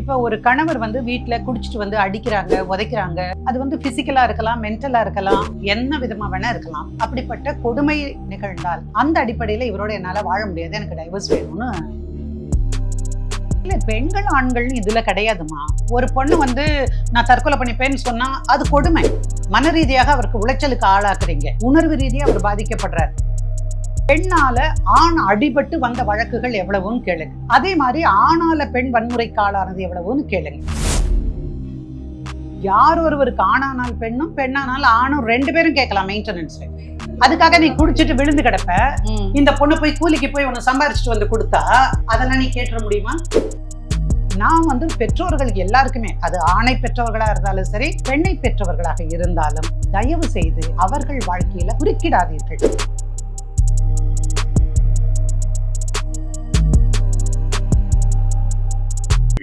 இப்போ ஒரு கணவர் வந்து வீட்டில் குடிச்சிட்டு வந்து அடிக்கிறாங்க உதைக்கிறாங்க. அது வந்து பிசிக்கலா இருக்கலாம் மென்டலாக இருக்கலாம் என்ன விதமா வேணா இருக்கலாம். அப்படிப்பட்ட கொடுமை நிகழ்ந்தால் அந்த அடிப்படையில இவரோட என்னால வாழ முடியாது. எனக்கு டைவர்ஸ் வேணும்னு. இல்ல பெண்கள் ஆண்கள் இதுல கிடையாதுமா? ஒரு பொண்ணு வந்து நான் தற்கொலை பண்ணிப்பேன்னு சொன்னா அது கொடுமை. மன ரீதியாக அவருக்கு உளைச்சலுக்கு ஆளாக்குறீங்க. உணர்வு ரீதியா அவர் பாதிக்கப்படுறார். பெண்ணால ஆண் அடிபட்டு வந்த வழக்குகள் எவ்வளவுன்னு கேளுங்க. அதே மாதிரி ஆணால பெண் வன்முறைக்கு ஆளானது எவ்வளவுன்னு கேளுங்க. யார் ஒருவருக்கு ஆணானால் பெண்ணும் பெண்ணானால் ஆணும் ரெண்டு பேரும் கேட்கலாம் மெயின்டெனன்ஸ் அதுக்காக நீ குடிச்சிட்டு விழுந்து கிடப்ப. இந்த பொண்ணு போய் கூலிக்கு போய் உன்னை சம்பாரிச்சிட்டு வந்து கொடுத்தா அதெல்லாம் நீ கேட்டுற முடியுமா? நான் வந்து பெற்றோர்களுக்கு எல்லாருக்குமே அது ஆணை பெற்றவர்களா இருந்தாலும் சரி பெண்ணை பெற்றவர்களாக இருந்தாலும் தயவு செய்து அவர்கள் வாழ்க்கையில குறுக்கிடாதீர்கள்.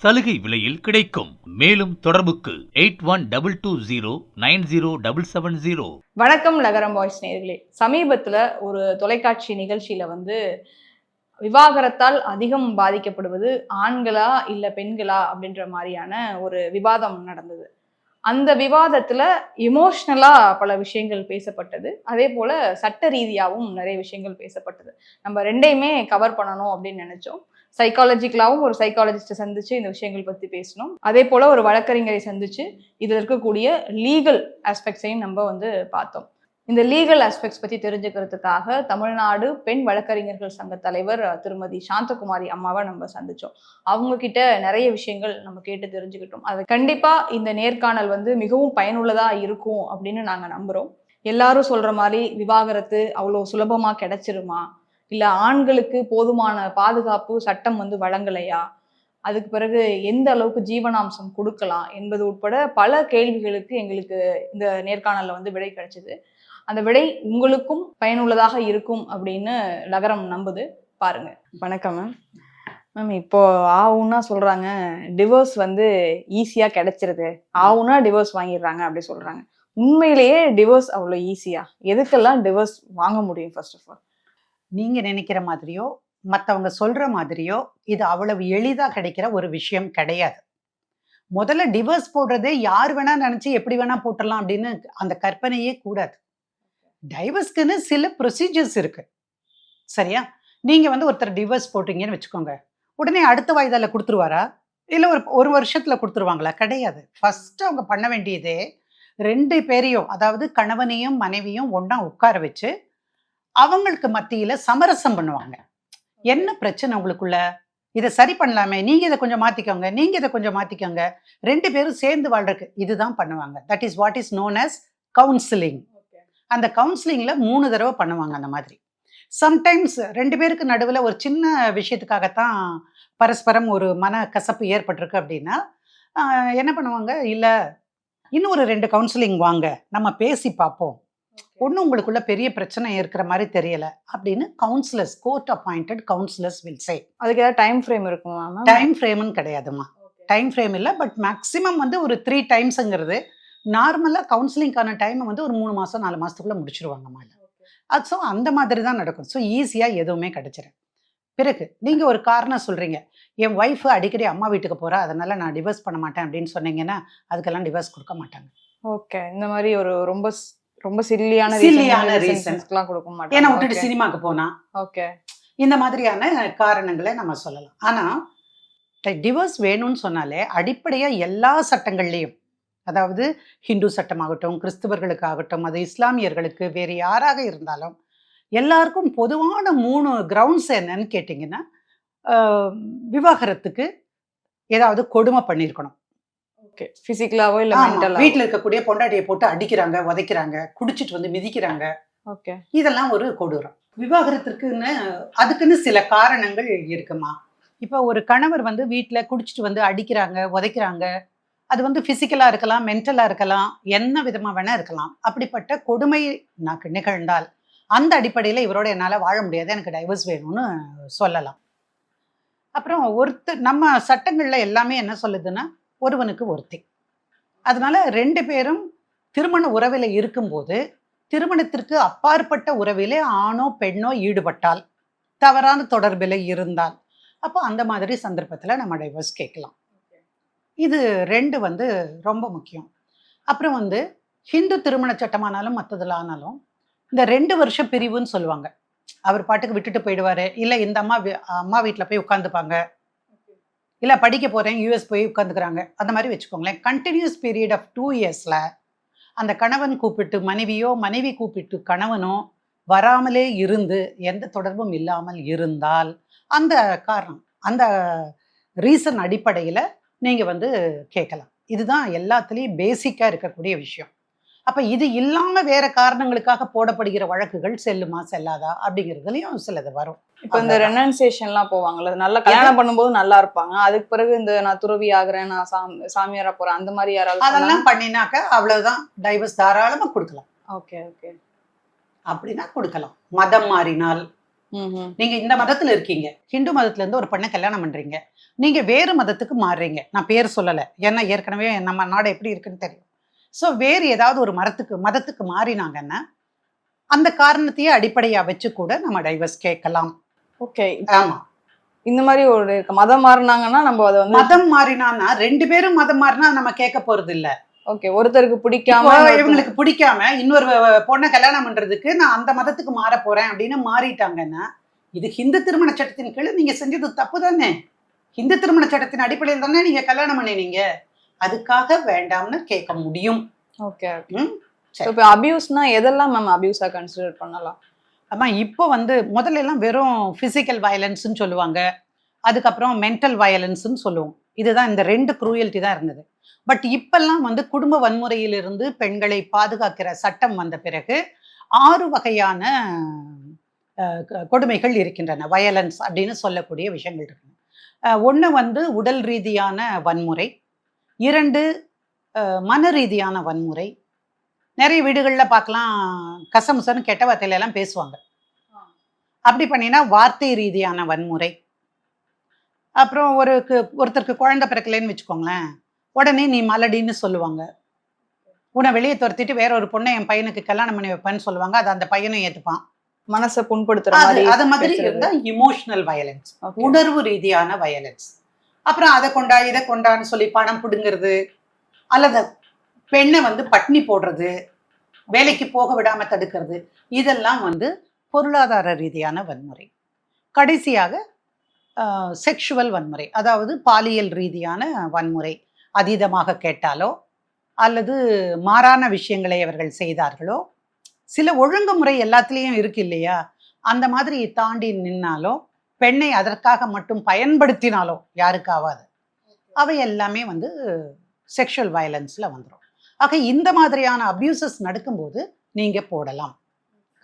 சலுகை விலையில் கிடைக்கும். மேலும் தொடர்புக்கு eight one double two zero nine zero double seven zero. வணக்கம் நகரம் வாய்ஸ் நேர்களே சமீபத்தில் ஒரு தொலைக்காட்சி நிகழ்ச்சியில் வந்து விவாகரத்தால் அதிகம் பாதிக்கப்படுவது ஆண்களா இல்லை பெண்களா அப்படின்ற மாதிரியான ஒரு விவாதம் நடந்தது. அந்த விவாதத்தில் எமோஷ்னலாக பல விஷயங்கள் பேசப்பட்டது. அதே போல் சட்ட ரீதியாகவும் நிறைய விஷயங்கள் பேசப்பட்டது. நம்ம ரெண்டையுமே கவர் பண்ணணும் அப்படின்னு நினச்சோம். சைக்காலஜிக்கலாகவும் ஒரு சைக்காலஜிஸ்ட்டை சந்திச்சு இந்த விஷயங்கள் பற்றி பேசணும். அதே போல் ஒரு வழக்கறிஞரை சந்திச்சு இதில் இருக்கக்கூடிய லீகல் ஆஸ்பெக்ட்ஸையும் நம்ம வந்து பார்த்தோம். இந்த லீகல் ஆஸ்பெக்ட்ஸ் பற்றி தெரிஞ்சுக்கிறதுக்காக தமிழ்நாடு பெண் வழக்கறிஞர்கள் சங்க தலைவர் திருமதி சாந்தகுமாரி அம்மாவை நம்ம சந்தித்தோம் அவங்க கிட்ட நிறைய விஷயங்கள் நம்ம கேட்டு தெரிஞ்சுக்கிட்டோம். அது கண்டிப்பாக இந்த நேர்காணல் வந்து மிகவும் பயனுள்ளதாக இருக்கும் அப்படின்னு நாங்கள் நம்புகிறோம் எல்லாரும் சொல்கிற மாதிரி விவாகரத்து அவ்வளோ சுலபமாக கிடைச்சிருமா? இல்லை ஆண்களுக்கு போதுமான பாதுகாப்பு சட்டம் வந்து வழங்கலையா? அதுக்கு பிறகு எந்த அளவுக்கு ஜீவனாம்சம் கொடுக்கலாம் என்பது உட்பட பல கேள்விகளுக்கு எங்களுக்கு இந்த நேர்காணலில் வந்து விடை கிடைச்சிது. அந்த விடை உங்களுக்கும் பயனுள்ளதாக இருக்கும் அப்படின்னு நகரம் நம்புது. பாருங்க. வணக்கம் மேம் மேம் இப்போ ஆவுன்னா சொல்றாங்க டிவோர்ஸ் வந்து ஈஸியா கிடைச்சிருது. ஆவுன்னா டிவோர்ஸ் வாங்கிடுறாங்க அப்படி சொல்றாங்க. உண்மையிலேயே டிவோர்ஸ் அவ்வளோ ஈஸியா எதுக்கெல்லாம் டிவோர்ஸ் வாங்க முடியும் ஃபர்ஸ்ட் ஆஃப் ஆல் நீங்க நினைக்கிற மாதிரியோ மத்தவங்க சொல்ற மாதிரியோ இது அவ்வளவு எளிதா கிடைக்கிற ஒரு விஷயம் கிடையாது. முதல்ல டிவோர்ஸ் போடுறதே யார் வேணா நினைச்சு எப்படி வேணா போட்டலாம் அப்படின்னு அந்த கற்பனையே கூடாது. டைவர்ஸ்க்குன்னு சில ப்ரொசீஜர்ஸ் இருக்கு. சரியா? நீங்க வந்து ஒருத்தர் டிவோர்ஸ் போட்டீங்கன்னு வச்சுக்கோங்க. உடனே அடுத்த வயதால கொடுத்துருவாரா? இல்லை ஒரு ஒரு வருஷத்துல கொடுத்துருவாங்களா? கிடையாது. ஃபர்ஸ்ட் அவங்க பண்ண வேண்டியதே ரெண்டு பேரையும் அதாவது கணவனையும் மனைவியும் ஒண்ணா உட்கார வச்சு அவங்களுக்கு மத்தியில சமரசம் பண்ணுவாங்க. என்ன பிரச்சனை உங்களுக்குள்ள? இதை சரி பண்ணலாமே. நீங்க இதை கொஞ்சம் மாத்திக்கோங்க. நீங்க இதை கொஞ்சம் மாத்திக்கோங்க. ரெண்டு பேரும் சேர்ந்து வாழ்றதுக்கு இதுதான் பண்ணுவாங்க. That is what is known as counselling அந்த கவுன்சிலிங்ல மூணு தடவை பண்ணுவாங்க அந்த மாதிரி. சம்டைம்ஸ் ரெண்டு பேருக்கு நடுவில் ஒரு சின்ன விஷயத்துக்காகத்தான் பரஸ்பரம் ஒரு மன கசப்பு ஏற்பட்டிருக்கு அப்படின்னா என்ன பண்ணுவாங்க? இல்லை இன்னும் ஒரு ரெண்டு கவுன்சிலிங் வாங்க. நம்ம பேசி பார்ப்போம். ஒன்றும் உங்களுக்குள்ள பெரிய பிரச்சனை இருக்கிற மாதிரி தெரியல அப்படின்னு counsellors court appointed counsellors will say அதுக்கு ஏதாவது டைம் ஃப்ரேம் இருக்குமா டைம் ஃப்ரேம்னு கிடையாதுமா டைம் ஃப்ரேம் இல்லை பட் மேக்ஸிமம் வந்து ஒரு த்ரீ டைம்ஸுங்கிறது நார்மலாக கவுன்சிலிங்கான டைமை வந்து ஒரு மூணு மாதம் நாலு மாதத்துக்குள்ளே முடிச்சிருவாங்கம்மா இல்லை. அது ஸோ அந்த மாதிரி தான் நடக்கும். ஸோ ஈஸியாக எதுவுமே கிடைச்சிரும். பிறகு நீங்கள் ஒரு காரணம் சொல்கிறீங்க என் ஒய்ஃபு அடிக்கடி அம்மா வீட்டுக்கு போகிறா அதனால நான் டிவோர்ஸ் பண்ண மாட்டேன் அப்படின்னு சொன்னீங்கன்னா அதுக்கெல்லாம் டிவோர்ஸ் கொடுக்க மாட்டாங்க. ஓகே. இந்த மாதிரி ஒரு ரொம்ப ரொம்ப சில்லியான reason. எல்லாம் கொடுக்க ஏன்னா மாட்டாங்க விட்டுட்டு சினிமாக்கு போனா ஓகே இந்த மாதிரியான காரணங்களை நம்ம சொல்லலாம். ஆனால் டிவோர்ஸ் வேணும்னு சொன்னாலே அடிப்படையாக எல்லா சட்டங்கள்லேயும் அதாவது ஹிந்து சட்டமாகட்டும் கிறிஸ்தவர்களுக்காகட்டும் அது இஸ்லாமியர்களுக்கு வேறு யாராக இருந்தாலும் எல்லாருக்கும் பொதுவான மூணு கிரவுண்ட்ஸ் என்னன்னு கேட்டிங்கன்னா விவாகரத்துக்கு ஏதாவது கொடுமை பண்ணியிருக்கணும் ஓகே பிசிக்கலாவோ இல்ல மென்டலா வீட்ல இருக்கக்கூடிய பொண்டாட்டியை போட்டு அடிக்கிறாங்க உதைக்கிறாங்க குடிச்சிட்டு வந்து மிதிக்கிறாங்க. ஓகே இதெல்லாம் ஒரு கொடூரம். விவாகரத்திற்குன்னு அதுக்குன்னு சில காரணங்கள் இருக்குமா? இப்போ ஒரு கணவர் வந்து வீட்டில் குடிச்சிட்டு வந்து அடிக்கிறாங்க உதைக்கிறாங்க அது வந்து பிசிக்கலா இருக்கலாம் மென்டலா இருக்கலாம் என்ன விதமா வேணா இருக்கலாம். அப்படிப்பட்ட கொடுமை నాకు நிகழ்ந்தால் அந்த அடிப்படையில இவரோட என்னால வாழ முடியாது எனக்கு டைவர்ஸ் வேணும்னு சொல்லலாம். அப்புறம் ஒருத்தர் நம்ம சட்டங்கள்ல எல்லாமே என்ன சொல்லுதுன்னா ஒருவனுக்கு ஒருத்தி. அதனால ரெண்டு பேரும் திருமண உறவில் இருக்கும்போது திருமணத்திற்கு அப்பாற்பட்ட உறவிலே ஆணோ பெண்ணோ ஈடுபட்டால் தவறான தொடர்பில் இருந்தால் அப்போ அந்த மாதிரி சந்தர்ப்பத்தில் நம்ம டைவர்ஸ் கேட்கலாம். இது ரெண்டு வந்து ரொம்ப முக்கியம். அப்புறம் வந்து ஹிந்து திருமண சட்டமானாலும் மற்றதில் ஆனாலும் இந்த ரெண்டு வருஷம் பிரிவுன்னு சொல்லுவாங்க. அவர் பாட்டுக்கு விட்டுட்டு போயிடுவாரு. இல்லை இந்த அம்மா அம்மா வீட்டில் போய் உட்காந்துப்பாங்க. இல்லை படிக்க போகிறேன் யூஎஸ் போய் உட்காந்துக்கிறாங்க அந்த மாதிரி வச்சுக்கோங்களேன். கண்டினியூஸ் பீரியட் ஆஃப் டூ இயர்ஸில் அந்த கணவன் கூப்பிட்டு மனைவியோ மனைவி கூப்பிட்டு கணவனோ வராமலே இருந்து எந்த தொடர்பும் இல்லாமல் இருந்தால் அந்த காரணம் அந்த ரீசன் அடிப்படையில் நீங்கள் வந்து கேட்கலாம். இதுதான் எல்லாத்துலேயும் பேசிக்காக இருக்கக்கூடிய விஷயம். அப்போ இது இல்லாமல் வேற காரணங்களுக்காக போடப்படுகிற வழக்குகள் செல்லுமா செல்லாதா? அப்படிங்கிறதுலையும் சிலது வரும். இப்போ இந்த. ரெனன்சேஷன்லாம் போவாங்கல்ல நல்லா கல்யாணம் பண்ணும்போது நல்லா இருப்பாங்க. அதுக்கு பிறகு இந்த நான் துறவி ஆகுறேன் நான் சாமி சாமியாரா போறேன் அந்த மாதிரி யாராவது அதெல்லாம் பண்ணினாக்க அவ்வளவுதான். டைவர்ஸ் தாராளமாக கொடுக்கலாம். Okay okay. அப்படின்னா கொடுக்கலாம். மதம் மாறினால். நீங்க இந்த மதத்துல இருக்கீங்க. ஹிந்து மதத்துல இருந்து ஒரு பெண்ணை கல்யாணம் பண்றீங்க. நீங்க வேறு மதத்துக்கு மாறுறீங்க. நான் பேர் சொல்லல. ஏன்னா ஏற்கனவே நம்ம நாடு எப்படி இருக்குன்னு தெரியும். ஸோ வேறு ஏதாவது ஒரு மரத்துக்கு மதத்துக்கு மாறினாங்கன்னா அந்த காரணத்தையே அடிப்படையா வச்சு கூட நம்ம டைவர்ஸ் கேட்கலாம். ஓகே ஆமா. இந்த மாதிரி ஒரு மதம் மாறினாங்கன்னா நம்ம அதை வந்து மதம் மாறினான்னா ரெண்டு பேரும் மதம் மாறினா நம்ம கேட்க போறது இல்ல. ஓகே ஒருத்தருக்கு பிடிக்காம இவங்களுக்கு பிடிக்காம இன்னொரு பொண்ணை கல்யாணம் பண்றதுக்கு நான் அந்த மதத்துக்கு மாற போறேன் அப்படின்னு மாறிட்டாங்கன்னா இது ஹிந்து திருமண சட்டத்தின் கீழ் நீங்க செஞ்சது தப்பு தானே? ஹிந்து திருமண சட்டத்தின் அடிப்படையில் தானே நீங்க கல்யாணம் பண்ணினீங்க? அதுக்காக வேண்டாம்னு கேட்க முடியும். ஓகே. இப்போ அபியூஸ்னா எதெல்லாம் மேம் அபியூஸா கன்சிடர் பண்ணலாம்? ஆமா இப்போ வந்து முதல்ல எல்லாம் வெறும் பிசிக்கல் வயலன்ஸ்னு சொல்லுவாங்க. அதுக்கப்புறம் மென்டல் வயலன்ஸ்னு சொல்லுவோம். இதுதான் இந்த ரெண்டு குரூயல்ட்டி தான் இருந்தது. பட் இப்பெல்லாம் வந்து குடும்ப வன்முறையிலிருந்து பெண்களை பாதுகாக்கிற சட்டம் வந்த பிறகு ஆறு வகையான கொடுமைகள் இருக்கின்றன. வயலன்ஸ் அப்படின்னு சொல்லக்கூடிய விஷயங்கள் இருக்கு. ஒன்று வந்து உடல் ரீதியான வன்முறை இரண்டு மன ரீதியான வன்முறை. நிறைய வீடுகளில் பார்க்கலாம் கசமுசன்னு கெட்ட வார்த்தையில எல்லாம் பேசுவாங்க. அப்படி பண்ணினா வார்த்தை ரீதியான வன்முறை. அப்புறம் ஒரு ஒருத்தருக்கு குழந்தை பிறக்கலைன்னு வச்சுக்கோங்களேன் உடனே நீ மலடின்னு சொல்லுவாங்க. உன்னை வெளியே துரத்திட்டு வேற ஒரு பொண்ணை என் பையனுக்கு கல்யாணம் பண்ணி வைப்பேன்னு சொல்லுவாங்க அது அந்த பையனும் ஏத்துப்பான். மனசை புண்படுத்துற அது மாதிரி அது மாதிரி பேசுறது. இருந்தா இமோஷனல் வயலன்ஸ். உணர்வு ரீதியான வயலன்ஸ் அப்புறம் அதை கொண்டா இதை கொண்டான்னு சொல்லி பணம் பிடுங்கிறது அல்லது பெண்ணை வந்து பட்னி போடுறது வேலைக்கு போக விடாம தடுக்கிறது இதெல்லாம் வந்து பொருளாதார ரீதியான வன்முறை. கடைசியாக செக்ஷுவல் வன்முறை அதாவது பாலியல் ரீதியான வன்முறை அதீதமாக கேட்டாலோ அல்லது மாறான விஷயங்களை அவர்கள் செய்தார்களோ சில ஒழுங்குமுறை எல்லாத்துலேயும் இருக்கு இல்லையா? அந்த மாதிரி தாண்டி நின்னாலோ பெண்ணை அதற்காக மட்டும் பயன்படுத்தினாலோ யாருக்காவாது அவை எல்லாமே வந்து செக்ஷுவல் வயலன்ஸில் வந்துடும் ஆக இந்த மாதிரியான அப்யூசஸ் நடக்கும்போது நீங்கள் போடலாம்.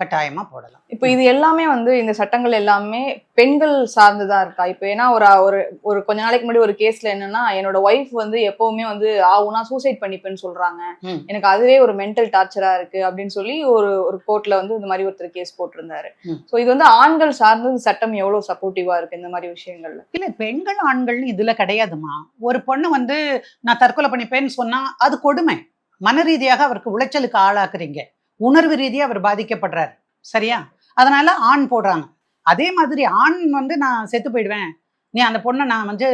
கட்டாயமாக போடலாம். இப்போ இது எல்லாமே வந்து இந்த சட்டங்கள் எல்லாமே பெண்கள் சார்ந்துதான் இருக்கா? இப்போ ஏன்னா ஒரு ஒரு ஒரு கொஞ்ச நாளைக்கு முன்னாடி ஒரு கேஸ்ல என்னன்னா என்னோட ஒய்ஃப் வந்து எப்பவுமே வந்து ஆகுனா சூசைட் பண்ணிப்பேன்னு சொல்றாங்க. எனக்கு அதுவே ஒரு மென்டல் டார்ச்சரா இருக்கு அப்படின்னு சொல்லி ஒரு ஒரு கோர்ட்ல வந்து இந்த மாதிரி ஒருத்தர் கேஸ் போட்டிருந்தாரு. ஸோ இது வந்து ஆண்கள் சார்ந்து இந்த சட்டம் எவ்வளவு சப்போர்ட்டிவா இருக்கு இந்த மாதிரி விஷயங்கள்ல? இல்லை பெண்கள் ஆண்கள்னு இதில் கிடையாதுமா ஒரு பொண்ணு வந்து நான் தற்கொலை பண்ணிப்பேன்னு சொன்னால் அது கொடுமை. மன ரீதியாக அவருக்கு உளைச்சலுக்கு ஆளாக்குறீங்க. உணர்வு ரீதியாக அவர் பாதிக்கப்படுறாரு. சரியா? அதனால ஆண் போடுறாங்க. அதே மாதிரி ஆண் வந்து நான் செத்து போயிடுவேன். நீ அந்த பொண்ணை நான் வந்து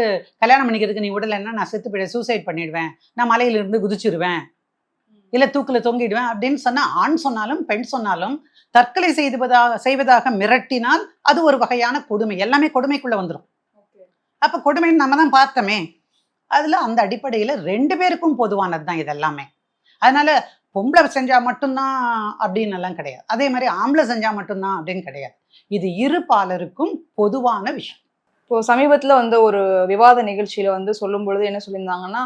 கல்யாணம் பண்ணிக்கிறதுக்கு நீ விடலைன்னா நான் செத்து போயிடுவேன் சூசைட் பண்ணிடுவேன். நான் மலையிலிருந்து குதிச்சிருவேன். இல்லை தூக்கில் தொங்கிடுவேன் அப்படின்னு சொன்னா ஆண் சொன்னாலும் பெண் சொன்னாலும் தற்கொலை செய்வதாக செய்வதாக மிரட்டினால் அது ஒரு வகையான கொடுமை. எல்லாமே கொடுமைக்குள்ள வந்துடும் அப்ப கொடுமைன்னு நம்ம தான் பார்த்தோமே. அதுல அந்த அடிப்படையில ரெண்டு பேருக்கும் பொதுவானது தான் இதெல்லாமே. அதனால பொம்பளை செஞ்சா மட்டும்தான் அப்படின்னு எல்லாம் கிடையாது. அதே மாதிரி ஆம்பளை செஞ்சா மட்டும்தான் அப்படின்னு கிடையாது. இது இரு பாலருக்கும் பொதுவான விஷயம். இப்போ சமீபத்துல வந்து ஒரு விவாத நிகழ்ச்சியில வந்து சொல்லும் பொழுது என்ன சொல்லியிருந்தாங்கன்னா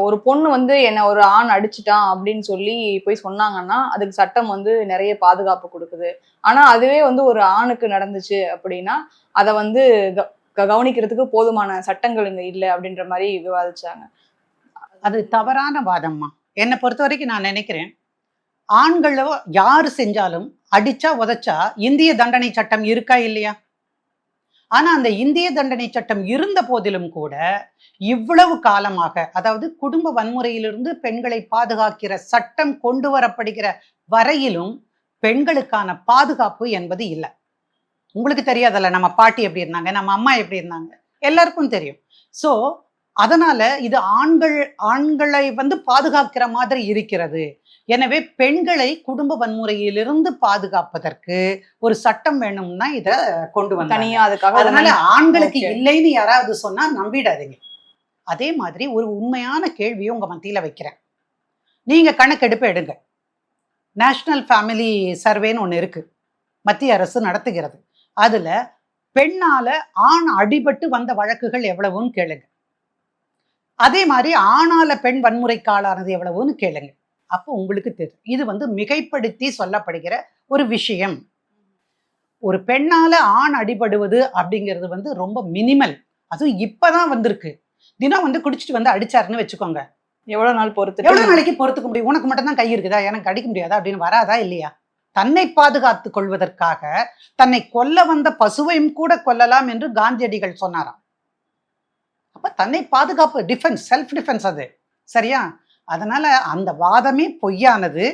ஒரு பொண்ணு வந்து என்ன ஒரு ஆண் அடிச்சிட்டான் அப்படின்னு சொல்லி போய் சொன்னாங்கன்னா அதுக்கு சட்டம் வந்து நிறைய பாதுகாப்பு கொடுக்குது. ஆனா அதுவே வந்து ஒரு ஆணுக்கு நடந்துச்சு அப்படின்னா அதை வந்து க- கவனிக்கிறதுக்கு போதுமான சட்டங்கள் இங்க இல்லை அப்படின்ற மாதிரி விவாதிச்சாங்க. அது தவறான வாதம்மா. என்னை பொறுத்த வரைக்கும் நான் நினைக்கிறேன் ஆண்களோ யார் செஞ்சாலும் அடிச்சா உதைச்சா இந்திய தண்டனை சட்டம் இருக்கா இல்லையா? ஆனா அந்த இந்திய தண்டனை சட்டம் இருந்த போதிலும் கூட இவ்வளவு காலமாக அதாவது குடும்ப வன்முறையிலிருந்து பெண்களை பாதுகாக்கிற சட்டம் கொண்டு வரப்படுகிற வரையிலும் பெண்களுக்கான பாதுகாப்பு என்பது இல்லை. உங்களுக்கு தெரியாதல்ல நம்ம பாட்டி எப்படி இருந்தாங்க நம்ம அம்மா எப்படி இருந்தாங்க எல்லாருக்கும் தெரியும். ஸோ அதனால இது ஆண்கள் ஆண்களை வந்து பாதுகாக்கிற மாதிரி இருக்கிறது. எனவே பெண்களை குடும்ப வன்முறையிலிருந்து பாதுகாப்பதற்கு ஒரு சட்டம் வேணும்னா இத கொண்டு வந்தாங்க. தனியா அதுக்காக அதனால ஆண்களுக்கு. இல்லைன்னு யாராவது சொன்னா நம்பிடாதீங்க. அதே மாதிரி ஒரு உண்மையான கேள்வியை உங்க மத்தியில வைக்கிறேன். நீங்க கணக்கெடுப்பு எடுங்க. நேஷனல் ஃபேமிலி சர்வேன்னு ஒன்று இருக்கு. மத்திய அரசு நடத்துகிறது. அதுல பெண்ணால ஆண் அடிபட்டு வந்த வழக்குகள் எவ்வளவுன்னு கேளுங்க. அதே மாதிரி ஆணால பெண் வன்முறைக்காலானது எவ்வளவுன்னு கேளுங்க. அப்போ உங்களுக்கு தெரியும். இது வந்து மிகைப்படுத்தி சொல்லப்படுகிற ஒரு விஷயம். ஒரு பெண்ணால ஆண் அடிபடுவது அப்படிங்கிறது வந்து ரொம்ப மினிமல் அதுவும் இப்பதான் வந்திருக்கு. தினம் வந்து குடிச்சிட்டு வந்து அடிச்சாருன்னு வச்சுக்கோங்க. எவ்வளவு நாள் பொறுத்து எவ்வளவு நாளைக்கு பொறுத்துக்க முடியும்? உனக்கு மட்டும் தான் கை இருக்குதா? எனக்கு அடிக்க முடியாதா? அப்படின்னு வராதா இல்லையா? தன்னை பாதுகாத்துக் கொள்வதற்காக தன்னை கொல்ல வந்த பசுவையும் கூட கொல்லலாம் என்று காந்தியடிகள் சொன்னாராம். அப்போ தன்னை பாதுகாப்பு டிஃபென்ஸ் செல்ஃப் டிஃபென்ஸ் அது. சரியா? அதனால் அந்த வாதமே பொய்யானது.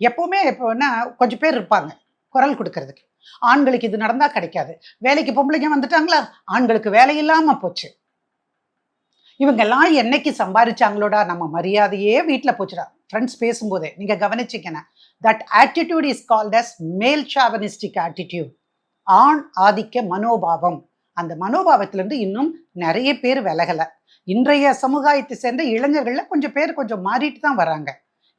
எப்போவுமே எப்போன்னா கொஞ்சம் பேர் இருப்பாங்க குரல் கொடுக்கறதுக்கு. ஆண்களுக்கு இது நடந்தால் கிடைக்காது. வேலைக்கு பொம்பளைங்க வந்துட்டாங்களா? ஆண்களுக்கு வேலை இல்லாமல் போச்சு. இவங்கெல்லாம் என்னைக்கு சம்பாதிச்சாங்களோடா நம்ம மரியாதையே வீட்டில் போச்சுடா. ஃப்ரெண்ட்ஸ் பேசும்போதே. நீங்கள் கவனிச்சிக்கன that attitude is called as male chauvinistic attitude ஆண் ஆதிக்க மனோபாவம். அந்த மனோபாவத்திலிருந்து இன்னும் நிறைய பேர் விலகலை. இன்றைய சமுதாயத்தை சேர்ந்த இளைஞர்களில் கொஞ்சம் பேர் கொஞ்சம் மாறிட்டு தான் வராங்க.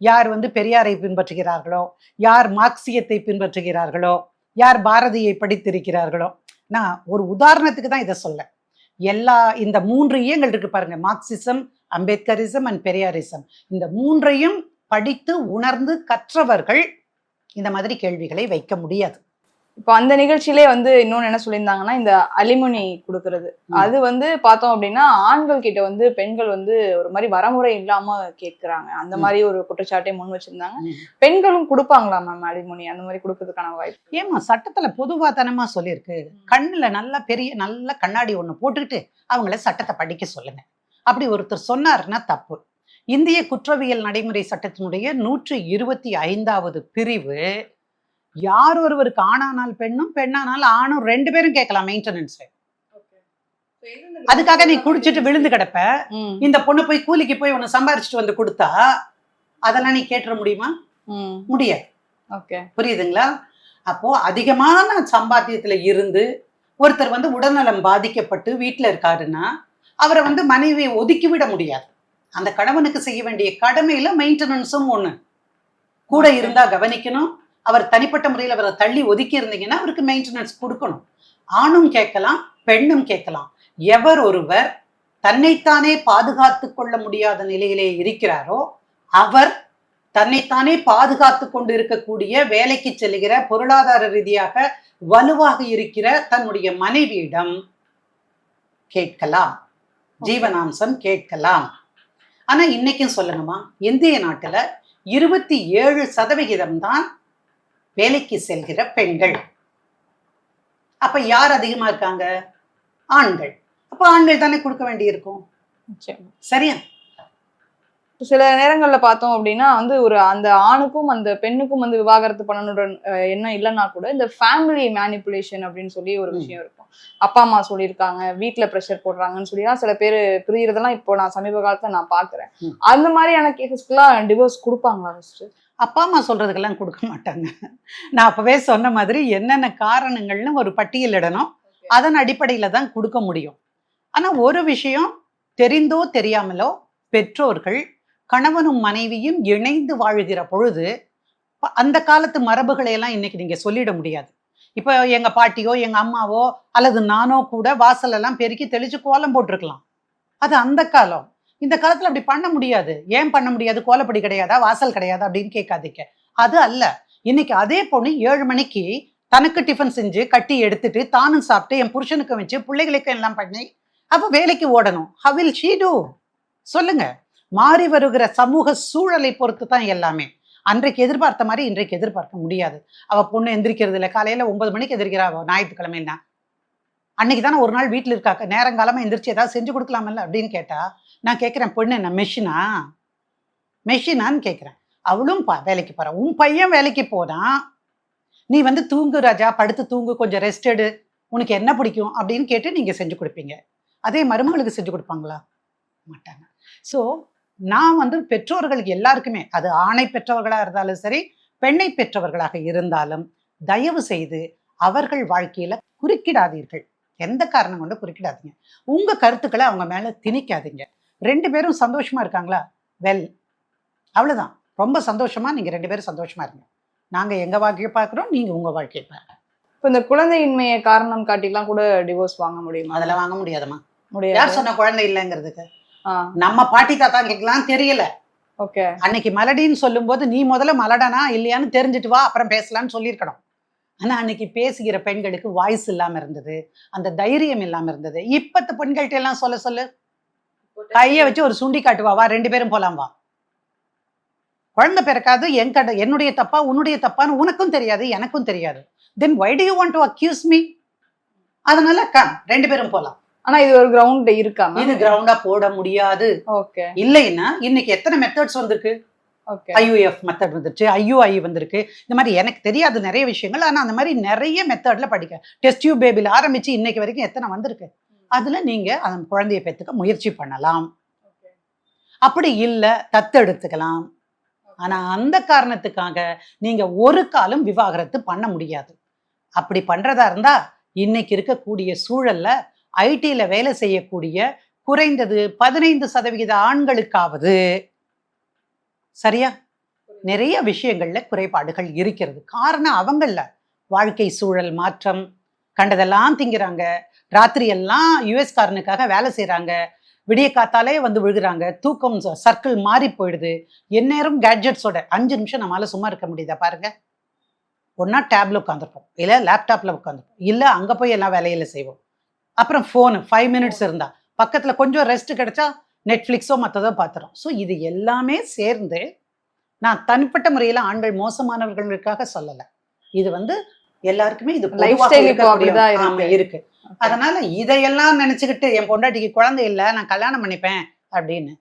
யார் வந்து பெரியாரை பின்பற்றுகிறார்களோ யார் மார்க்சியத்தை பின்பற்றுகிறார்களோ யார் பாரதியை படித்திருக்கிறார்களோ. நான் ஒரு உதாரணத்துக்கு தான் இதை சொல்ல எல்லா இந்த மூன்று இயங்கள் இருக்கு பாருங்க. Marxism Ambedkarism and Periyarism. இந்த மூன்றையும் படித்து உணர்ந்து கற்றவர்கள் இந்த மாதிரி கேள்விகளை வைக்க முடியாது. இப்போ அந்த நிகழ்ச்சியிலே வந்து இன்னொன்னு என்ன சொல்லியிருந்தாங்கன்னா இந்த அலிமுனி கொடுக்கறது. அது வந்து பார்த்தோம் அப்படின்னா ஆண்கள் கிட்ட வந்து பெண்கள் வந்து ஒரு மாதிரி வரமுறை இல்லாம கேட்கறாங்க. அந்த. மாதிரி ஒரு குற்றச்சாட்டை முன் வச்சிருந்தாங்க. பெண்களும் கொடுப்பாங்களா மேம் அலிமுனி? அந்த மாதிரி கொடுக்கறதுக்கான வாய்ப்பு. ஏமா சட்டத்துல பொதுவாதனமா சொல்லியிருக்கு. கண்ணுல நல்ல பெரிய நல்ல கண்ணாடி ஒண்ணு போட்டுக்கிட்டு அவங்கள சட்டத்தை படிக்க சொல்லுங்க. அப்படி ஒருத்தர் சொன்னாருன்னா தப்பு. இந்திய குற்றவியல் நடைமுறை சட்டத்தினுடைய நூற்றி இருபத்தி ஐந்தாவது பிரிவு யார் ஒருவருக்கு ஆணானால் பெண்ணும் பெண்ணானால் ஆணும் ரெண்டு பேரும் கேட்கலாம் மெயின்டெனன்ஸ் அதுக்காக நீ குடிச்சிட்டு விழுந்து கிடப்ப இந்த பொண்ணு போய் கூலிக்கு போய் உன்னை சம்பாரிச்சிட்டு வந்து கொடுத்தா அதெல்லாம் நீ கேட்டுற முடியுமா? முடியாது. ஓகே புரியுதுங்களா? அப்போ அதிகமான சம்பாத்தியத்துல இருந்து ஒருத்தர் வந்து உடல்நலம் பாதிக்கப்பட்டு வீட்டில் இருக்காருன்னா அவரை வந்து மனைவியை ஒதுக்கி விட முடியாது. அந்த கணவனுக்கு செய்ய வேண்டிய கடமையில மெயின்டெனன்ஸும் ஒண்ணு. கூட. இருந்தா கவனிக்கணும் அவர் தனிப்பட்ட முறையில் அவரை தள்ளி ஒதுக்கி இருந்தீங்கன்னா அவருக்கு மெயின்டெனன்ஸ் கொடுக்கணும். ஆணும் கேட்கலாம் பெண்ணும் கேட்கலாம். எவர் ஒருவர் தன்னைத்தானே பாதுகாத்து கொள்ள முடியாத நிலையிலே இருக்கிறாரோ அவர் தன்னைத்தானே பாதுகாத்து கொண்டு இருக்கக்கூடிய வேலைக்கு செல்கிற பொருளாதார ரீதியாக வலுவாக இருக்கிற தன்னுடைய மனைவியிடம் கேட்கலாம். ஜீவனாம்சம் கேட்கலாம். ஆனா இன்னைக்கும் சொல்லணுமா? இந்திய நாட்டுல இருபத்தி ஏழு சதவிகிதம் தான் வேலைக்கு செல்கிற பெண்கள். அப்ப யார் அதிகமா இருக்காங்க? ஆண்கள். அப்ப ஆண்கள் தானே கொடுக்க வேண்டியிருக்கும். சரியா? சில நேரங்கள்ல பார்த்தோம் அப்படின்னா வந்து ஒரு அந்த ஆணுக்கும் அந்த பெண்ணுக்கும் வந்து விவாகரத்து பண்ணணுன்ற எண்ணம் இல்லைன்னா கூட இந்த ஃபேமிலி மேனிப்புலேஷன் அப்படின்னு சொல்லி ஒரு. விஷயம் இருக்கும். அப்பா அம்மா சொல்லியிருக்காங்க வீட்ல ப்ரெஷர் போடுறாங்கன்னு சொல்லி. சில பேர் பிரியறதெல்லாம் இப்போ நான் சமீப காலத்துல நான் பாக்குறேன் ம். அந்த மாதிரியான கேசஸ்க்குலாம் டிவோர்ஸ் கொடுப்பாங்களா ஃபர்ஸ்ட் அப்பா அம்மா சொல்றதுக்கெல்லாம் கொடுக்க மாட்டாங்க. நான் அப்பவே சொன்ன மாதிரி என்னென்ன காரணங்கள்னு ஒரு பட்டியலிடணும் அதன் அடிப்படையில தான் கொடுக்க முடியும். ஆனா ஒரு விஷயம் தெரிந்தோ தெரியாமலோ பெற்றோர்கள் கணவனும் மனைவியும் இணைந்து வாழுகிற பொழுது அந்த காலத்து மரபுகளை எல்லாம் இன்னைக்கு நீங்க சொல்லிட முடியாது. இப்போ எங்க பாட்டியோ எங்க அம்மாவோ அல்லது நானோ கூட வாசல் எல்லாம் பெருக்கி தெளிச்சு கோலம் போட்டிருக்கலாம். அது அந்த காலம். இந்த காலத்துல அப்படி பண்ண முடியாது. ஏன் பண்ண முடியாது? கோலப்படி கிடையாதா? வாசல் கிடையாதா? அப்படின்னு கேட்காதீங்க. அது அல்ல. இன்னைக்கு அதே பொண்ணு ஏழு மணிக்கு தனக்கு டிஃபன் செஞ்சு கட்டி எடுத்துட்டு தானும் சாப்பிட்டு என் புருஷனுக்கு வச்சு பிள்ளைகளுக்கும் எல்லாம் பண்ணி அப்போ வேலைக்கு ஓடணும். ஹவில் ஷீ டூ சொல்லுங்க. மாறி வருகிற சமூக சூழலை பொறுத்து தான் எல்லாமே. அன்றைக்கு எதிர்பார்த்த மாதிரி இன்றைக்கு எதிர்பார்க்க முடியாது. அவ பொண்ணு எந்திரிக்கிறது இல்லை. காலையில ஒன்பது மணிக்கு எந்திரிக்கிறா. அவ ஞாயிற்றுக்கிழமைனா அன்னைக்கு தானே ஒரு நாள் வீட்டில் இருக்காக்க நேரங்காலமா எந்திரிச்சு ஏதாவது செஞ்சு கொடுக்கலாமல்ல அப்படின்னு கேட்டா நான் கேட்குறேன் பொண்ணு என்ன மெஷினா? மெஷினான்னு கேட்குறேன் அவளும் பா வேலைக்கு போகிறான் உன் பையன் வேலைக்கு போனான் நீ வந்து தூங்கு ராஜா படுத்து தூங்கு கொஞ்சம் ரெஸ்ட் எடு. உனக்கு என்ன பிடிக்கும் அப்படின்னு கேட்டு நீங்கள் செஞ்சு கொடுப்பீங்க. அதே மருமகளுக்கு செஞ்சு கொடுப்பாங்களா? மாட்டாங்க. ஸோ நான் வந்து பெற்றோர்களுக்கு எல்லாருக்குமே அது ஆணை பெற்றவர்களாக இருந்தாலும் சரி பெண்ணை பெற்றவர்களாக இருந்தாலும் தயவு செய்து அவர்கள் வாழ்க்கையில் குறுக்கிடாதீர்கள். எந்த காரணம் கொண்டு குறுக்கிடாதீங்க. உங்கள் கருத்துக்களை அவங்க மேலே திணிக்காதீங்க. ரெண்டு பேரும் சந்தோஷமா இருக்காங்களா? வெல் அவ்வளவுதான். ரொம்ப சந்தோஷமா நீங்க ரெண்டு பேரும் சந்தோஷமா இருங்க. நாங்க எங்க வாழ்க்கையை பார்க்குறோம் நீங்க உங்க வாழ்க்கையை பாருங்க. இப்போ இந்த குழந்தையின்மையை காரணம் காட்டிலாம் கூட டிவோர்ஸ் வாங்க முடியுமா? அதெல்லாம் வாங்க முடியாதுமா முடியாது. யார் சொன்ன குழந்தை இல்லைங்கிறதுக்கு? நம்ம பாட்டி தாத்தாங்களுக்குலாம் தெரியல. ஓகே. அன்னைக்கு மலடின்னு சொல்லும்போது நீ முதல்ல மலடனா இல்லையான்னு தெரிஞ்சுட்டு வா அப்புறம் பேசலாம்னு சொல்லியிருக்கணும். ஆனா அன்னைக்கு பேசுகிற பெண்களுக்கு வாய்ஸ் இல்லாம இருந்தது அந்த தைரியம் இல்லாம இருந்தது. இப்பத்த பெண்கள்ட்ட எல்லாம் சொல்ல சொல்லு. கையை வச்சு ஒரு சுண்டி காட்டுவா வா ரெண்டு பேரும் போலாம் வா. குழந்தை பிறக்காது என் கட என்னுடைய தப்பா உன்னுடைய தப்பான்னு உனக்கும் தெரியாது எனக்கும் தெரியாது. Then why do you want to accuse me அதனால கம் ரெண்டு பேரும் போலாம். ஆனா இது ஒரு கிரவுண்ட் இருக்காங்க இது கிரவுண்டா போட முடியாது. ஓகே இல்லைன்னா இன்னைக்கு எத்தனை மெத்தட்ஸ் வந்திருக்கு? ஓகே ஐயூஎஃப் மெத்தட் வந்துருச்சு ஐயூஐ வந்திருக்கு. இந்த மாதிரி எனக்கு தெரியாத நிறைய விஷயங்கள் ஆனா அந்த மாதிரி நிறைய மெத்தட்ல படிக்க. டெஸ்ட் டியூப் பேபில ஆரம்பிச்சு இன்னைக்கு வரைக்கும் எத்தனை வந்திருக்கு? அதுல நீங்க அந்த குழந்தையை பெற்றுக்க முயற்சி பண்ணலாம். அப்படி இல்ல தத்தெடுத்துக்கலாம். ஆனா அந்த காரணத்துக்காக நீங்க ஒரு காலம் விவாகரத்து பண்ண முடியாது. அப்படி பண்றதா இருந்தா இன்னைக்கு இருக்கக்கூடிய சூழல்ல ஐடில வேலை செய்யக்கூடிய குறைந்தது பதினைந்து சதவிகித ஆண்களுக்காவது சரியா? நிறைய விஷயங்கள்ல குறைபாடுகள் இருக்கிறது. காரணம் அவங்கள வாழ்க்கை சூழல் மாற்றம் கண்டதெல்லாம் திங்கிறாங்க. ராத்திரி எல்லாம் யூஎஸ்காரனுக்காக வேலை செய்கிறாங்க விடிய காத்தாலே வந்து விழுகுறாங்க. தூக்கம் சர்க்கிள் மாறி போயிடுது. எந்நேரம் கேட்ஜெட்ஸோட அஞ்சு நிமிஷம் நம்மளால சும்மா இருக்க முடியுதா? பாருங்க. ஒன்னா டேப்ல உட்காந்துருப்போம் இல்லை லேப்டாப்ல உட்காந்துருப்போம் இல்லை அங்கே போய் எல்லாம் வேலையில செய்வோம். அப்புறம் ஃபோனு ஃபைவ் மினிட்ஸ் இருந்தா. பக்கத்தில் கொஞ்சம் ரெஸ்ட் கிடைச்சா நெட்ஃப்ளிக்ஸோ மற்றதோ பார்த்துறோம் ஸோ இது எல்லாமே சேர்ந்து நான் தனிப்பட்ட முறையில் ஆண்கள் மோசமானவர்களுக்காக சொல்லலை. இது வந்து எல்லாருக்குமே இது இப்போ அப்படிதான் இருக்கு. அதனால இதையெல்லாம் நினைச்சுக்கிட்டு என் பொண்டாட்டிக்கு குழந்தை இல்லை நான் கல்யாணம் பண்ணிப்பேன் அப்படின்னு.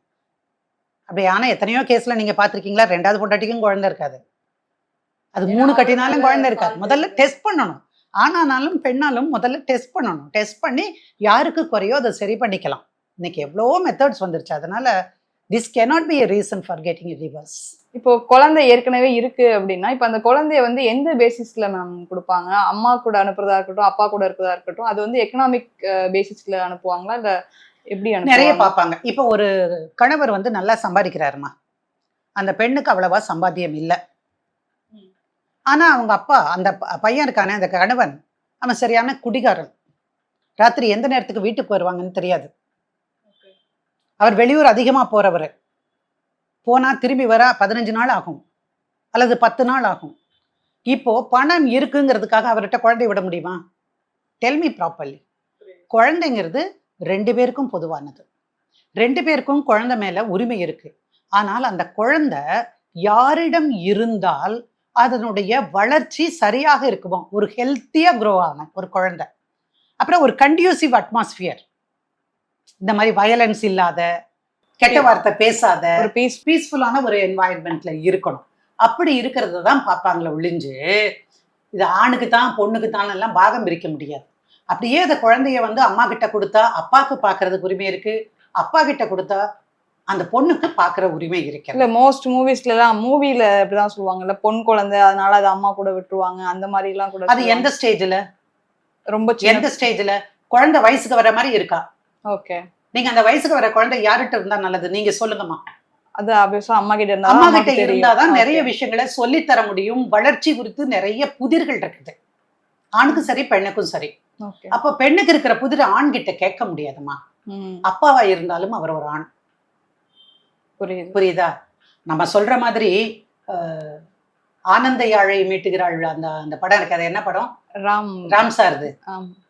அப்படி ஆனா எத்தனையோ கேஸ்ல நீங்க பாத்திருக்கீங்களா ரெண்டாவது பொண்டாட்டிக்கும் குழந்தை இருக்காது. அது மூணு கட்டினாலும் குழந்தை இருக்காது. முதல்ல டெஸ்ட் பண்ணணும். ஆனானாலும் பெண்ணாலும் முதல்ல டெஸ்ட் பண்ணணும். டெஸ்ட் பண்ணி யாருக்கு குறையோ அதை சரி பண்ணிக்கலாம். இன்னைக்கு எவ்வளவோ மெத்தட்ஸ் வந்துருச்சு. அதனால this cannot be a reason for getting divorce இப்போ குழந்தை ஏற்கனவே இருக்கு அப்படின்னா இப்போ அந்த குழந்தைய வந்து எந்த பேசிஸ்ல மேம் கொடுப்பாங்க? அம்மா கூட அனுப்புறதா இருக்கட்டும் அப்பா கூட இருக்கிறதா இருக்கட்டும் அது வந்து எக்கனாமிக் பேசிஸ்ல அனுப்புவாங்களா? இல்ல எப்படி நிறைய பார்ப்பாங்க. இப்போ ஒரு கணவர் வந்து நல்லா சம்பாதிக்கிறாருமா? அந்த பெண்ணுக்கு அவ்வளவா சம்பாத்தியம் இல்லை. ஆனா அவங்க அப்பா அந்த பையன் இருக்கானே அந்த கணவன் அவன் சரியான குடிகாரன். ராத்திரி எந்த நேரத்துக்கு வீட்டுக்கு வருவாங்கன்னு தெரியாது. அவர் வெளியூர் அதிகமாக போகிறவர் போனால் திரும்பி வர பதினஞ்சு நாள் ஆகும். அல்லது பத்து நாள் ஆகும். இப்போ பணம் இருக்குங்கிறதுக்காக அவர்கிட்ட குழந்தை விட முடியுமா? டெல்மி ப்ராப்பர்லி குழந்தைங்கிறது ரெண்டு பேருக்கும் பொதுவானது. ரெண்டு பேருக்கும் குழந்தை மேலே உரிமை இருக்கு. ஆனால் அந்த குழந்தை யாரிடம் இருந்தால் அதனுடைய வளர்ச்சி சரியாக இருக்குமா ஒரு ஹெல்த்தியாக க்ரோ ஆன ஒரு குழந்தை. அப்புறம் ஒரு கண்டியூசிவ் அட்மாஸ்பியர் இந்த மாதிரி வயலன்ஸ் இல்லாத கெட்ட வார்த்தை பேசாத ஒரு பீஸ் பீஸ்ஃபுல்லான ஒரு என்வாயன்மெண்ட்ல இருக்கணும். அப்படி இருக்கிறத தான் பார்ப்பாங்களே ஒழிஞ்சு இது ஆணுக்கு தான் பொண்ணுக்கு தான் எல்லாம் பாகம் பிரிக்க முடியாது. அப்படியே அந்த குழந்தைய வந்து அம்மா கிட்ட கொடுத்தா அப்பாவுக்கு பார்க்கறதுக்கு உரிமை இருக்கு. அப்பா கிட்ட கொடுத்தா அந்த பொண்ணுக்கு பார்க்கற உரிமை இருக்கிறது இல்ல மோஸ்ட் மூவிஸ்ல எல்லாம் மூவில இப்படிதான் சொல்லுவாங்கல்ல பொன் குழந்தை அதனால அது அம்மா கூட விட்டுருவாங்க அந்த மாதிரி எல்லாம் கூட அது எந்த ஸ்டேஜ்ல ரொம்ப எந்த ஸ்டேஜ்ல குழந்தை வயசுக்கு வர மாதிரி இருக்கா? ஓகே நீங்க அந்த வயசுக்கு வர குழந்தை யார்கிட்ட இருந்தா நல்லது? நீங்க சொல்லுங்கம்மா. அது ஆப்வியஸா அம்மா கிட்ட இருந்தா அம்மா கிட்ட. இருந்தாதான் நிறைய. விஷயங்களை சொல்லித் தர முடியும். வளர்ச்சி குறித்து நிறைய புதிர்கள் இருக்குது. ஆணுக்கும் சரி பெண்ணுக்கும் சரி. அப்ப பெண்ணுக்கு இருக்கிற புதிர் ஆண் கிட்ட கேட்க முடியாதுமா அப்பாவா இருந்தாலும் அவர் ஒரு ஆண். புரியுது. புரியுதா? நம்ம சொல்ற மாதிரி ஆனந்த யாழை மீட்டுகிறாள் அந்த அந்த படம் இருக்கு. அது என்ன படம்? ராம். ராம் சார்து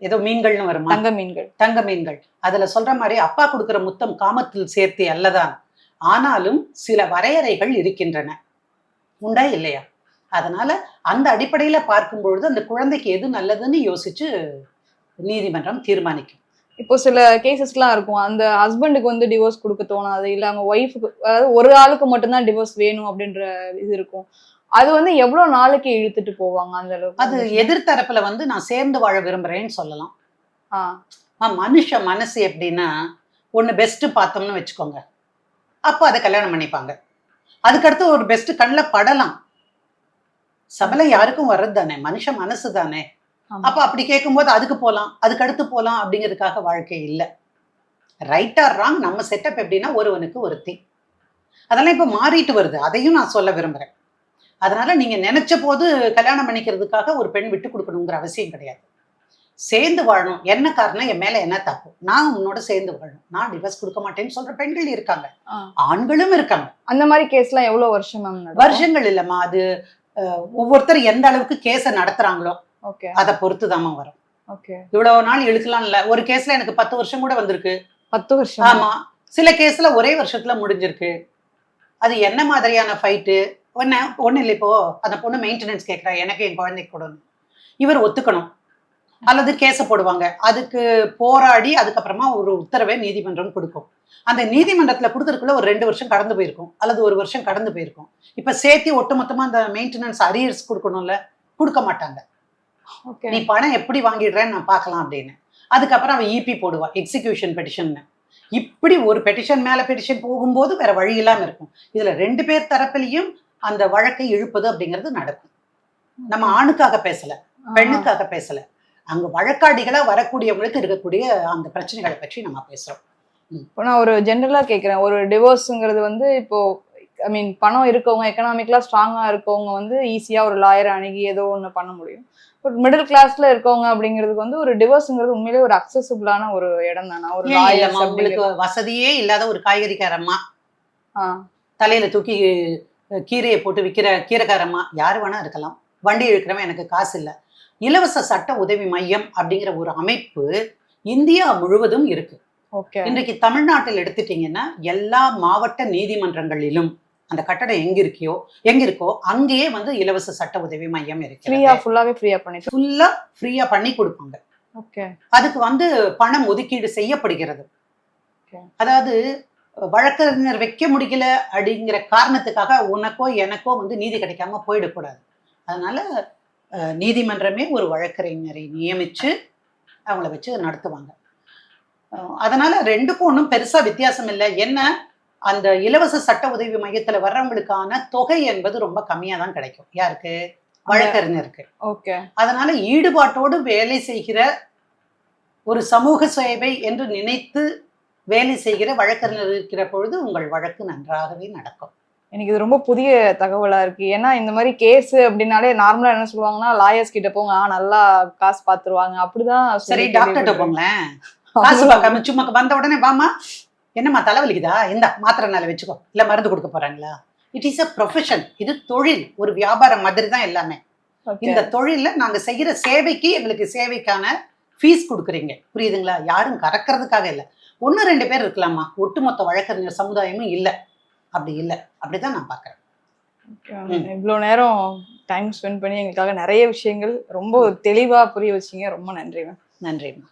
ஏதோ மீன்கள்னு வருமா? தங்க மீன்கள். தங்க மீன்கள். அதுல சொல்ற மாதிரி அப்பா கொடுக்கிற முத்தம் காமத்தில் சேர்த்து அல்லதான். ஆனாலும் சில வரையறைகள் இருக்கின்றன. உண்டா இல்லையா? அதனால அந்த அடிப்படையில பார்க்கும் பொழுது அந்த குழந்தைக்கு எது நல்லதுன்னு யோசிச்சு நீதிமன்றம் தீர்மானிக்கும். இப்போ சில கேசஸ்லாம் இருக்கும். அந்த ஹஸ்பண்டுக்கு வந்து டிவோர்ஸ் கொடுக்க தோணாது. இல்ல அவங்க ஒய்ஃபுக்கு அதாவது ஒரு ஆளுக்கு மட்டும்தான் டிவோர்ஸ் வேணும் அப்படின்ற இது இருக்கும். அது வந்து எவ்வளவு நாளைக்கு இழுத்துட்டு போவாங்க அந்த அளவுக்கு அது எதிர்த்தரப்புல வந்து நான் சேர்ந்து வாழ விரும்புறேன்னு சொல்லலாம். ஆ, ஆ, மனுஷ மனசு எப்படின்னா ஒன்று பெஸ்ட்டு பார்த்தோம்னு வச்சுக்கோங்க. அப்போ அதை கல்யாணம் பண்ணிப்பாங்க. அதுக்கடுத்து ஒரு பெஸ்ட் கண்ணில் படலாம். சபலை யாருக்கும் வர்றது தானே மனுஷ மனசு தானே. அப்போ அப்படி கேட்கும்போது அதுக்கு போகலாம் அதுக்கு அடுத்து போகலாம் அப்படிங்கிறதுக்காக வாழ்க்கை இல்லை. ரைட் ஆர் ராங் நம்ம செட்டப் எப்படின்னா ஒருவனுக்கு ஒருத்தி. அதெல்லாம் இப்போ மாறிட்டு வருது. அதையும் நான் சொல்ல விரும்புகிறேன் அதனால நீங்கள் நினைச்ச போது கல்யாணம் பண்ணிக்கிறதுக்காக ஒரு பெண் விட்டு கொடுக்கணுங்கிற அவசியம் கிடையாது. சேர்ந்து வாழணும். என்ன காரணம்? என் மேல என்ன தப்பு? நான் உன்னோட சேர்ந்து வாழணும். நான் டிவோர்ஸ் கொடுக்க மாட்டேன்னு சொல்ற பெண்கள் இருக்காங்க. ஆண்களும் இருக்காங்க. அந்த மாதிரி கேஸ்லாம் எவ்வளவு வருஷம் வருஷங்கள் இல்லம்மா. அது ஒவ்வொருத்தர் எந்த அளவுக்கு கேஸை நடத்துறாங்களோ ஓகே. அதை பொறுத்து தாம்மா வரும். ஓகே. இவ்வளவு நாள் இழுக்கலாம் இல்ல ஒரு கேஸ்ல எனக்கு பத்து வருஷம் கூட வந்திருக்கு. பத்து வருஷம்? ஆமா. சில கேஸ்ல ஒரே வருஷத்துல முடிஞ்சிருக்கு. அது என்ன மாதிரியான ஃபைட்டு ஒன்னு ஒண்ணு இல்லை இப்போ. அந்த பொண்ணு மெயின்டெனன்ஸ் கேட்குறா எனக்கு என் குழந்தைக்கு கொடுன்னு. இவர் ஒத்துக்கணும். அல்லது கேஸை போடுவாங்க. அதுக்கு போராடி அதுக்கப்புறமா ஒரு உத்தரவை நீதிமன்றம் கொடுக்கும். அந்த நீதிமன்றத்துல கொடுத்ததுக்குள்ள ஒரு ரெண்டு வருஷம் கடந்து போயிருக்கும். அல்லது ஒரு வருஷம் கடந்து போயிருக்கும். இப்ப சேர்த்து ஒட்டுமொத்தமா அந்த மெயின்டெனன்ஸ் அரியர்ஸ் கொடுக்கணும்ல கொடுக்க மாட்டாங்க. ஓகே நீ பணம் எப்படி வாங்கிடுறேன்னு நான் பார்க்கலாம் அப்படின்னு. அதுக்கப்புறம் அவன் இபி போடுவா எக்ஸிகியூஷன் பெட்டிஷன் இப்படி ஒரு பெட்டிஷன் மேல பெட்டிஷன் போகும்போது வேற வழி இல்லாம இருக்கும். இதுல ரெண்டு பேர் தரப்புலையும் அந்த வழக்கை இழுப்பது அப்படிங்கிறது நடக்கும். நம்ம ஆணுக்காக பேசல பெண்ணுக்காக பேசல. அங்க வழக்காடிகளா வரக்கூடியவங்களுக்கு இருக்கக்கூடிய அந்த பிரச்சனைகளை பற்றி நம்ம பேசுறோம். இப்போ நான் ஒரு ஜென்ரலா கேக்குறேன். ஒரு டிவோர்ஸுங்கிறது வந்து இப்போ ஐ மீன் பணம் இருக்கவங்க எக்கனாமிக்கலா ஸ்ட்ராங்கா இருக்கவங்க வந்து ஈஸியா ஒரு லாயர் அணுகி ஏதோ ஒண்ணு பண்ண முடியும். மிடில் கிளாஸ்ல இருக்கவங்க அப்படிங்கிறதுக்கு வந்து ஒரு டிவோர்ஸுங்கிறது உண்மையிலேயே ஒரு அக்சசபிளான ஒரு இடம் தானே? ஒரு லாயர் வசதியே இல்லாத ஒரு காய்கறிக்காரம்மா. தலையில தூக்கி கீரையை போட்டு விற்கிற கீரைக்காரம்மா யார் வேணா இருக்கலாம். வண்டி இழுக்கிறவன் எனக்கு காசு இல்லை. இலவச சட்ட உதவி மையம் அப்படிங்கிற ஒரு அமைப்பு இந்தியா முழுவதும் இருக்கு. இன்றைக்கு தமிழ்நாட்டில் எடுத்துட்டீங்கன்னா எல்லா மாவட்ட நீதிமன்றங்களிலும் அந்த கட்டடம் எங்க இருக்கியோ எங்க இருக்கோ அங்கேயே வந்து இலவச சட்ட உதவி மையம் ஃப்ரீயா இருக்கு ஃபுல்லாவே ஃப்ரீயா பண்ணிட்டு ஃபுல்லா ஃப்ரீயா பண்ணி கொடுப்பாங்க. ஓகே. அதுக்கு வந்து பணம் ஒதுக்கீடு செய்யப்படுகிறது. அதாவது வழக்கறிஞர் வைக்க முடியல அப்படிங்கிற காரணத்துக்காக உனக்கோ எனக்கோ வந்து நீதி கிடைக்காம போயிடக்கூடாது. அதனால நீதிமன்றமே ஒரு வழக்கறிஞரை நியமிச்சு அவங்கள வச்சு நடத்துவாங்க. அதனால ரெண்டுக்கும் ஒன்றும் பெருசா வித்தியாசம் இல்லை. என்ன? அந்த இலவச சட்ட உதவி மையத்துல வர்றவங்களுக்கான தொகை என்பது ரொம்ப கம்மியா தான் கிடைக்கும். யாருக்கு? வழக்கறிஞருக்கு. ஓகே. அதனால ஈடுபாட்டோடு வேலை செய்கிற ஒரு சமூக சேவை என்று நினைத்து வேலை செய்கிற வழக்கறிஞர் இருக்கிற பொழுது உங்கள் வழக்கு நன்றாகவே நடக்கும். எனக்கு இது ரொம்ப புதிய தகவலா இருக்கு. ஏன்னா இந்த மாதிரி கேஸ் அப்படின்னாலே நார்மலா என்ன சொல்லுவாங்கன்னா லாயர்ஸ் கிட்ட போங்க ஆ, நல்லா காசு பாத்துருவாங்க. அப்படிதான் சரி டாக்டர்கிட்ட. போங்களேன். காசு பார்க்காம சும்மா வந்த உடனே வாமா என்னம்மா தலைவலிக்குதா? இந்த மாத்திரை நாளை வச்சுக்கோ. இல்ல மருந்து கொடுக்க போறாங்களா? இட் இஸ் அ ப்ரொஃபஷன் இது தொழில். ஒரு வியாபாரம் மாதிரி தான் எல்லாமே. இந்த தொழில்ல நாங்க செய்யற சேவைக்கு எங்களுக்கு சேவைக்கான ஃபீஸ் கொடுக்குறீங்க. புரியுதுங்களா? யாரும் கறக்கிறதுக்காக இல்லை. ஒன்று ரெண்டு பேர் இருக்கலாமா? ஒட்டுமொத்த வழக்கறிஞர் சமுதாயமும் இல்லை. அப்படி இல்லை. அப்படிதான் நான் பார்க்குறேன். இவ்வளவு நேரம் டைம் ஸ்பெண்ட் பண்ணி எங்களுக்காக நிறைய விஷயங்கள் ரொம்ப தெளிவா புரிய வச்சீங்க. ரொம்ப நன்றி மேம் நன்றிம்மா